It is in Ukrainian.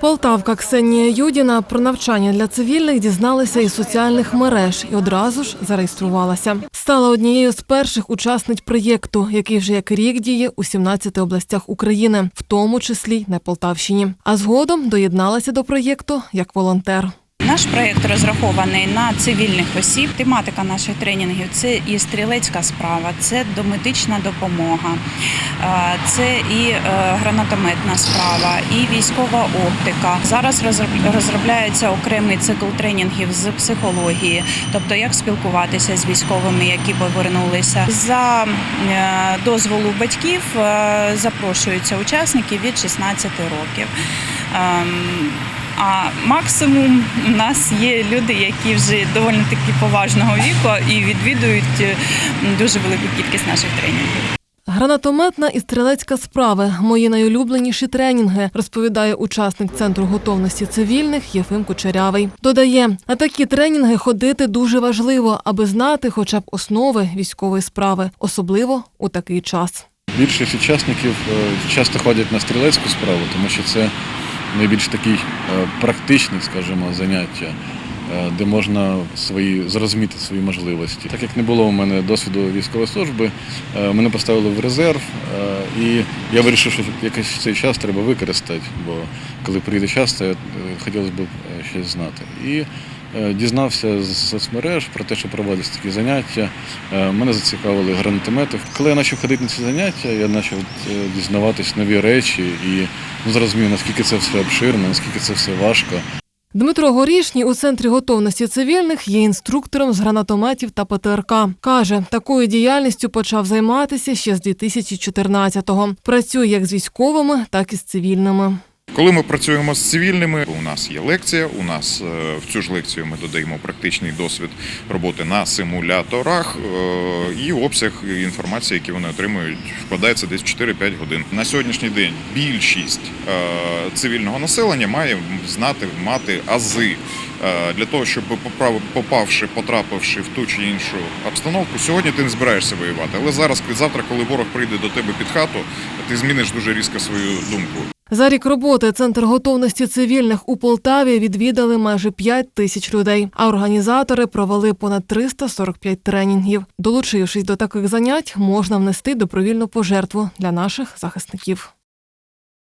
Полтавка Ксенія Юдіна про навчання для цивільних дізналася із соціальних мереж і одразу ж зареєструвалася. Стала однією з перших учасниць проєкту, який вже як рік діє у 17 областях України, в тому числі на Полтавщині. А згодом доєдналася до проєкту як волонтер. Наш проєкт розрахований на цивільних осіб. Тематика наших тренінгів це і стрілецька справа, це домедична допомога, е, це і е, гранатометна справа, і військова оптика. Зараз розробляється окремий цикл тренінгів з психології, тобто як спілкуватися з військовими, які повернулися. За е, дозволу батьків запрошуються учасники від 16 років. А максимум у нас є люди, які вже доволі таки поважного віку і відвідують е, дуже велику кількість наших тренінгів. Гранатометна і стрілецька справи мої найулюбленіші тренінги, розповідає учасник центру готовності цивільних Єфим Кучерявий. Додає, на такі тренінги ходити дуже важливо, аби знати хоча б основи військової справи, особливо у такий час. Більшість учасників е, часто ходять на стрілецьку справу, тому що це найбільш такі практичні, практичний, скажімо, заняття, е, де можна свої зрозуміти свої можливості. Так як не було у мене досвіду військової служби, е, мене поставили в резерв, е, і я вирішив, що якийсь цей час треба використати, бо коли прийде час, то е, хотілося б е, щось знати. І е, Дізнався з соцмереж про те, що проводяться такі заняття. Е, Мене зацікавили гранатомети. Коли я почав ходити на ці заняття, я почав е, дізнаватись нові речі і ну, зрозумів, наскільки це все обширно, наскільки це все важко. Dмитро Горішній у центрі готовності цивільних є інструктором з гранатометів та ПТРК. Каже, такою діяльністю почав займатися ще з 2014-го. Працює як з військовими, так і з цивільними. Коли ми працюємо з цивільними, у нас є лекція. У нас е, в цю ж лекцію ми додаємо практичний досвід роботи на симуляторах е, і обсяг інформації, які вони отримують, вкладається десь в 4-5 годин. На сьогоднішній день більшість е, цивільного населення має знати мати ази. Е, Для того, щоб попавши, потрапивши в ту чи іншу обстановку, сьогодні ти не збираєшся воювати. Але зараз, завтра, коли ворог прийде до тебе під хату, ти зміниш дуже різко свою думку. За рік роботи Центр готовності цивільних у Полтаві відвідали майже 5 тисяч людей, а організатори провели понад 345 тренінгів. Долучившись до таких занять, можна внести добровільну пожертву для наших захисників.